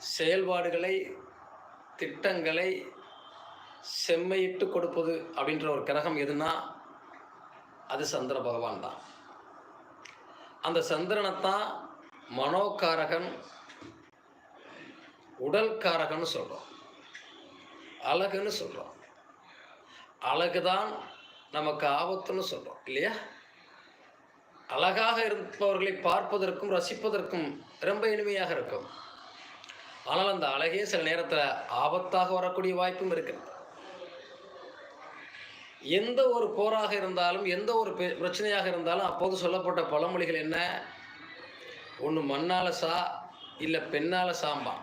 செயல்பாடுகளை திட்டங்களை செம்மையிட்டு கொடுப்பது அப்படின்ற ஒரு கிரகம் எதுனா அது சந்திர பகவான் தான். அந்த சந்திரனைத்தான் மனோகாரகன் உடல்காரகன்னு சொல்கிறோம் அழகுன்னு சொல்கிறோம் அழகு தான் நமக்கு ஆபத்துன்னு சொல்கிறோம் இல்லையா? அழகாக இருப்பவர்களை பார்ப்பதற்கும் ரசிப்பதற்கும் ரொம்ப இனிமையாக இருக்கும். ஆனால் அந்த அழகே சில நேரத்தில் ஆபத்தாக வரக்கூடிய வாய்ப்பும் இருக்குது. எந்த ஒரு போராக இருந்தாலும் எந்த ஒரு பிரச்சனையாக இருந்தாலும் அப்போது சொல்லப்பட்ட பழமொழிகள் என்ன? ஒன்று மண்ணால சா இல்லை பெண்ணால சாம்பா.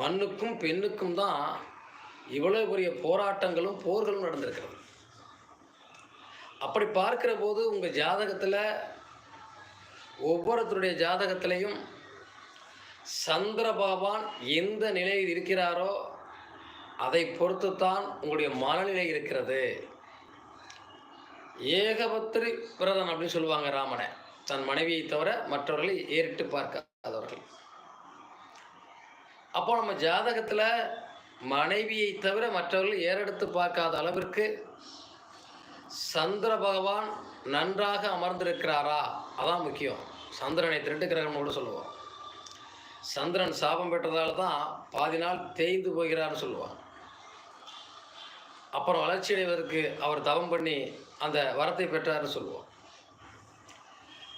மண்ணுக்கும் பெண்ணுக்கும் தான் இவ்வளவு பெரிய போராட்டங்களும் போர்களும் நடந்திருக்கிறது. அப்படி பார்க்கிற போது உங்கள் ஜாதகத்தில் ஒவ்வொருத்தருடைய ஜாதகத்திலையும் சந்திர பகவான் எந்த நிலையில் இருக்கிறாரோ அதை பொறுத்து தான் உங்களுடைய மனநிலை இருக்கிறது. ஏகபத்திரி விரதன் அப்படின்னு சொல்லுவாங்க ராமனை. தன் மனைவியை தவிர மற்றவர்களை ஏறிட்டு பார்க்காதவர்கள். அப்போ நம்ம ஜாதகத்தில் மனைவியை தவிர மற்றவர்கள் ஏறெடுத்து பார்க்காத அளவிற்கு சந்திர பகவான் நன்றாக அமர்ந்திருக்கிறாரா? அதான் முக்கியம். சந்திரனை திருட்டு கிரகம்னு கூட சொல்லுவோம். சந்திரன் சாபம் பெற்றதால் தான் பாதி நாள் தேய்ந்து போகிறார்னு சொல்லுவாங்க. அப்புறம் வளர்ச்சி அடைவதற்கு அவர் தவம் பண்ணி அந்த வரத்தை பெற்றார்னு சொல்லுவோம்.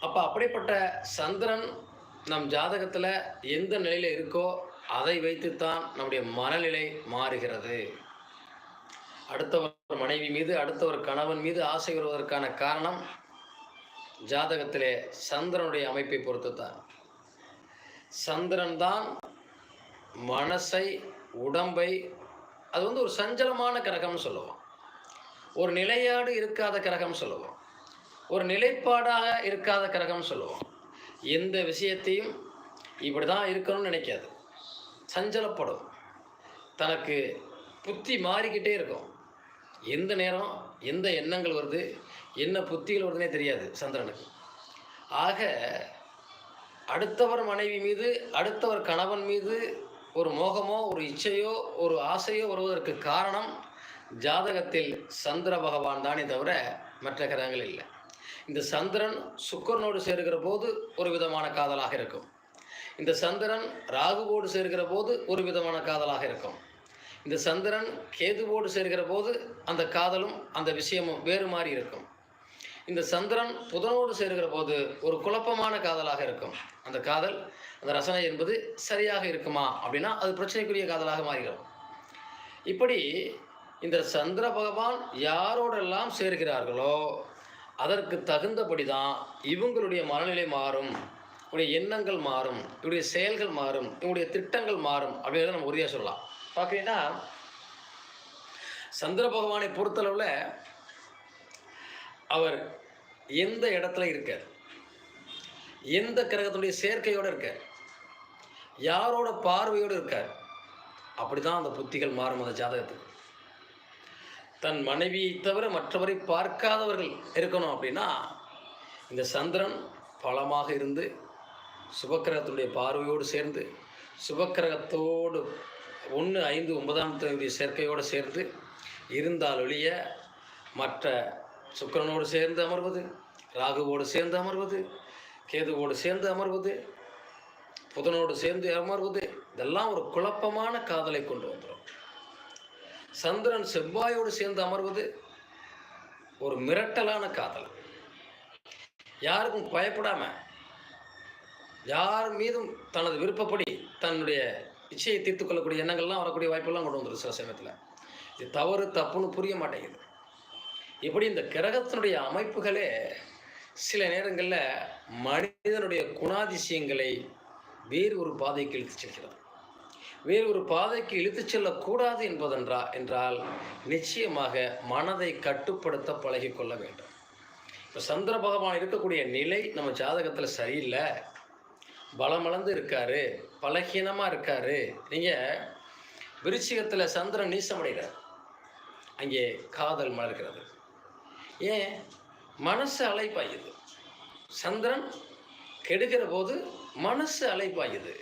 அப்போ அப்படிப்பட்ட சந்திரன் நம் ஜாதகத்தில் எந்த நிலையில் இருக்கோ அதை வைத்துத்தான் நம்முடைய மனநிலை மாறுகிறது. அடுத்தவர் மனைவி மீது அடுத்தவர் கணவன் மீது ஆசை வருவதற்கான காரணம் ஜாதகத்திலே சந்திரனுடைய அமைப்பை பொறுத்து தான் சந்திரன் தான் மனசை உடம்பை அது வந்து ஒரு சஞ்சலமான கிரகம்னு சொல்லுவோம். ஒரு நிலையாடு இருக்காத கிரகம் சொல்லுவோம். ஒரு நிலைப்பாடாக இருக்காத கிரகம் சொல்லுவோம். எந்த விஷயத்தையும் இப்படி தான் இருக்கணும்னு நினைக்காது. சஞ்சலப்படும். தனக்கு புத்தி மாறிக்கிட்டே இருக்கும். எந்த நேரம் எந்த எண்ணங்கள் வருது என்ன புத்திகள் வருதுன்னே தெரியாது சந்திரனுக்கு. ஆக அடுத்தவர் மனைவி மீது அடுத்தவர் கணவன் மீது ஒரு மோகமோ ஒரு இச்சையோ ஒரு ஆசையோ வருவதற்கு காரணம் ஜாதகத்தில் சந்திர பகவான் தானே தவிர மற்ற கிரகங்கள் இல்லை. இந்த சந்திரன் சுக்கரனோடு சேருகிற போது ஒரு விதமான காதலாக இருக்கும். இந்த சந்திரன் ராகுவோடு சேர்கிற போது ஒரு விதமான காதலாக இருக்கும். இந்த சந்திரன் கேதுவோடு சேர்கிற போது அந்த காதலும் அந்த விஷயமும் வேறு மாதிரி இருக்கும். இந்த சந்திரன் புதனோடு சேருகிற போது ஒரு குழப்பமான காதலாக இருக்கும். அந்த காதல் அந்த ரசனை என்பது சரியாக இருக்குமா அப்படின்னா அது பிரச்சனைக்குரிய காதலாக மாறிடும் இப்படி இந்த சந்திர பகவான் யாரோடெல்லாம் சேர்கிறார்களோ அதற்கு தகுந்தபடி தான் இவங்களுடைய மனநிலை மாறும் இவருடைய எண்ணங்கள் மாறும் இவருடைய செயல்கள் மாறும் இவருடைய திட்டங்கள் மாறும் அப்படிங்கிறத நம்ம உறுதியாக சொல்லலாம். பார்க்குறீங்கன்னா சந்திர பகவானை பொறுத்தளவில் அவர் எந்த இடத்துல இருக்க? எந்த கிரகத்துடைய சேர்க்கையோடு இருக்க? யாரோட பார்வையோடு இருக்கார் அப்படி தான் அந்த புத்திகள் மாறும் அந்த ஜாதகத்துக்கு. தன் மனைவியை தவிர மற்றவரை பார்க்காதவர்கள் இருக்கணும் அப்படின்னா இந்த சந்திரன் பலமாக இருந்து சுபக்கிரகத்துடைய பார்வையோடு சேர்ந்து சுபக்கிரகத்தோடு ஒன்று ஐந்து ஒன்பதாம் தேதி சேர்க்கையோடு சேர்ந்து இருந்தால் ஒழிய மற்ற சுக்கிரனோடு சேர்ந்து அமர்வது ராகுவோடு சேர்ந்து அமர்வது கேதுவோடு சேர்ந்து அமர்வது புதனோடு சேர்ந்து அமர்வது இதெல்லாம் ஒரு குழப்பமான காதலை கொண்டு வந்துடும். சந்திரன் செவ்வாயோடு சேர்ந்து அமர்வது ஒரு மிரட்டலான காதல். யாருக்கும் பயப்படாம யார் மீதும் தனது விருப்பப்படி தன்னுடைய இச்சையை தீர்த்து கொள்ளக்கூடிய எண்ணங்கள்லாம் வரக்கூடிய வாய்ப்பெல்லாம் கொண்டு வந்துடும் சில சமயத்தில். இது தவறு தப்புன்னு புரிய மாட்டேங்குது. இப்படி இந்த கிரகத்தினுடைய அமைப்புகளே சில நேரங்களில் மனிதனுடைய குணாதிசயங்களை வேறு ஒரு பாதைக்கு இழுத்துச் செல்கிறது. வேறு ஒரு பாதைக்கு இழுத்துச் செல்லக்கூடாது என்பதென்றா என்றால் நிச்சயமாக மனதை கட்டுப்படுத்த பழகிக்கொள்ள வேண்டும். இப்போ சந்திர பகவான் இருக்கக்கூடிய நிலை நம்ம ஜாதகத்தில் சரியில்லை. பலமளந்து இருக்காரு பலகீனமாக இருக்காரு. நீங்கள் விருச்சிகத்தில் சந்திரன் நீசமடைகிறார். அங்கே காதல் மலர்கிறது. ஏன்? மனசு அலைப்பாயுது. சந்திரன் கெடுக்கிற போது மனசு அலைப்பாயுது.